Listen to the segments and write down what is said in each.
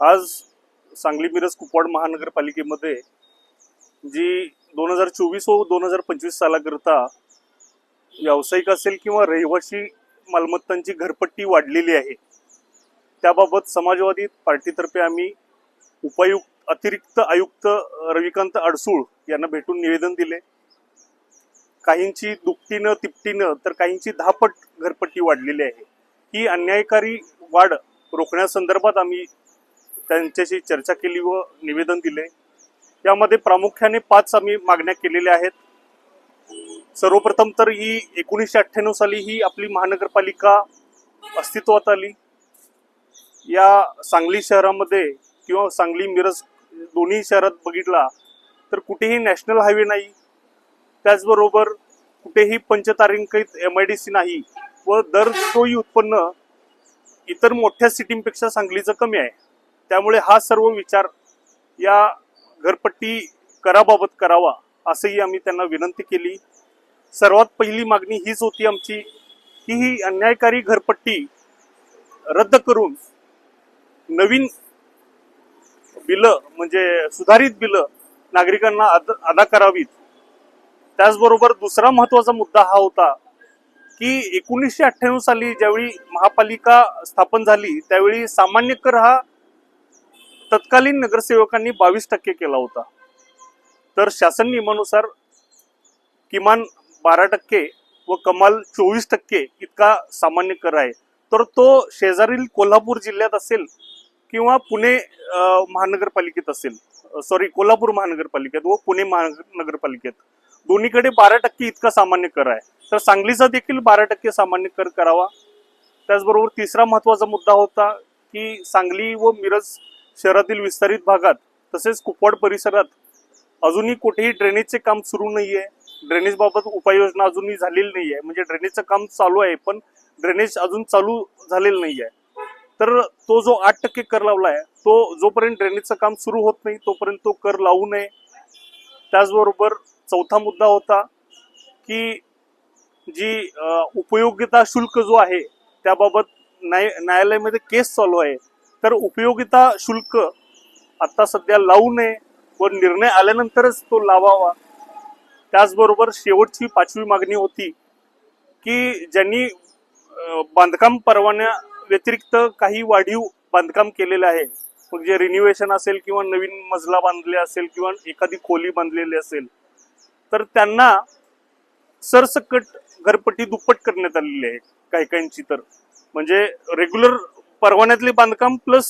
आज सांगली मिरज कुपवाड महानगरपालिकेमध्ये जी दोन हजार चोवीस व दोन हजार पंचवीस सालाकरता व्यावसायिक असेल किंवा रहिवासी मालमत्तांची घरपट्टी वाढलेली आहे त्याबाबत समाजवादी पार्टीतर्फे आम्ही उपायुक्त अतिरिक्त आयुक्त रविकांत अडसूळ यांना भेटून निवेदन दिले. काहींची दुपटीनं तिपटीनं तर काहींची दहापट घरपट्टी वाढलेली आहे. ही अन्यायकारी वाढ रोखण्यासंदर्भात आम्ही त्यांच्याशी चर्चा केली व निवेदन दिले. यामध्ये प्रामुख्याने पाच आम्ही मागण्या केलेल्या आहेत. सर्वप्रथम तर ही एकोणीसशे अठ्ठ्याण्णव साली ही आपली महानगरपालिका अस्तित्वात आली. या सांगली शहरामध्ये किंवा सांगली मिरज दोन्ही शहरात बघितला तर कुठेही नॅशनल हायवे नाही. त्याचबरोबर कुठेही पंचतारांकित एम आय डी सी नाही व दर सोयी उत्पन्न इतर मोठ्या सिटींपेक्षा सांगलीचं कमी आहे. त्यामुळे हा सर्व विचार या घरपट्टी कराबाबत करावा असंही आम्ही त्यांना विनंती केली. सर्वात पहिली मागणी हीच होती आमची की ही अन्यायकारी घरपट्टी रद्द करून नवीन बिलं म्हणजे सुधारित बिलं नागरिकांना अद- अदा करावीत. त्याचबरोबर दुसरा महत्त्वाचा मुद्दा हा होता की एकोणीसशे अठ्ठ्याण्णव साली ज्यावेळी महापालिका स्थापन झाली त्यावेळी सामान्य कर हा तत्कालीन नगरसेवकांनी बावीस टक्के केला होता. तर शासन नियमानुसार किमान बारा टक्के व कमाल चोवीस टक्के इतका सामान्य कर आहे. तर तो शेजारील कोल्हापूर जिल्ह्यात असेल किंवा पुणे महानगरपालिकेत असेल सॉरी कोल्हापूर महानगरपालिकेत व पुणे महानगरपालिकेत. दोन्हीकडे बारा टक्के इतका सामान्य कर आहे. तर सांगलीचा देखील बारा टक्के सामान्य कर करावा. त्याचबरोबर तिसरा महत्त्वाचा मुद्दा होता की सांगली व मिरज शहरातील विस्तारित भागात तसेच कुपवाड परिसरात अजूनही कुठेही ड्रेनेजचे काम सुरू नाही आहे ड्रेनेजबाबत उपाययोजना अजूनही झालेली नाही आहे म्हणजे ड्रेनेजचं काम चालू आहे पण ड्रेनेज अजून चालू झालेलं नाही आहे तर तो जो आठ टक्के कर लावला आहे तो जोपर्यंत ड्रेनेजचं काम सुरू होत नाही तोपर्यंत तो कर लावू नये. त्याचबरोबर चौथा मुद्दा होता की जी उपयोगिता शुल्क जो आहे त्याबाबत न्याय न्यायालयामध्ये केस चालू आहे. तर उपयोगिता शुल्क आता सध्या लावू नये व निर्णय आल्यानंतरच तो लावावा. त्याचबरोबर शेवटची पाचवी मागणी होती की ज्यांनी बांधकाम परवान्या व्यतिरिक्त काही वाढीव बांधकाम केलेलं आहे मग जे रिन्युएशन असेल किंवा नवीन मजला बांधले असेल किंवा एखादी खोली बांधलेली असेल तर त्यांना सरसकट घरपट्टी दुप्पट करण्यात आलेली आहे काही काहींची तर. म्हणजे रेग्युलर परवान्यातले बांधकाम प्लस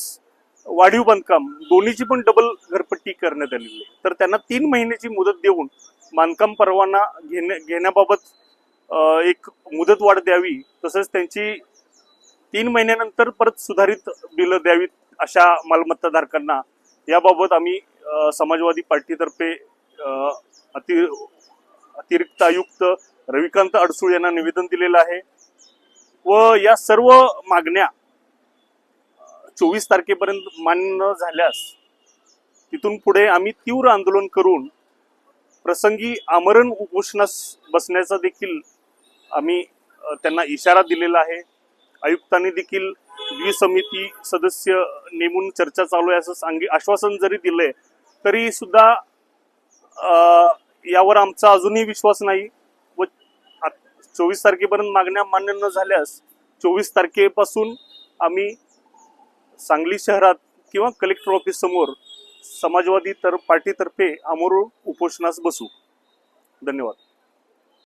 वाढीव बांधकाम दोन्हीची पण डबल घरपट्टी करण्यात आलेली आहे. तर त्यांना तीन महिन्याची मुदत देऊन बांधकाम परवाना घेण्या घेण्याबाबत एक मुदत वाढ द्यावी तसंच त्यांची तीन महिन्यानंतर परत सुधारित बिलं द्यावीत अशा मालमत्ताधारकांना याबाबत आम्ही समाजवादी पार्टीतर्फे अति अतिरिक्त आयुक्त रविकांत अडसूळ यांना निवेदन दिलेलं आहे. व या सर्व मागण्या चोवीस तारखेपर्यंत मान्य न झाल्यास तिथून पुढे आम्ही तीव्र आंदोलन करून प्रसंगी आमरण उपोषणास बसण्याचा देखील आम्ही त्यांना इशारा दिलेला आहे. आयुक्तांनी देखील द्विसमिती सदस्य नेमून चर्चा चालू आहे असं सांगी आश्वासन जरी दिले तरी सुद्धा यावर आमचा अजूनही विश्वास नाही. व चोवीस तारखेपर्यंत मागण्या मान्य न झाल्यास चोवीस तारखेपासून आम्ही सांगली शहरात किंवा कलेक्टर ऑफिस समोर समाजवादी तर पार्टीतर्फे आमोर उपोषणास बसू. धन्यवाद.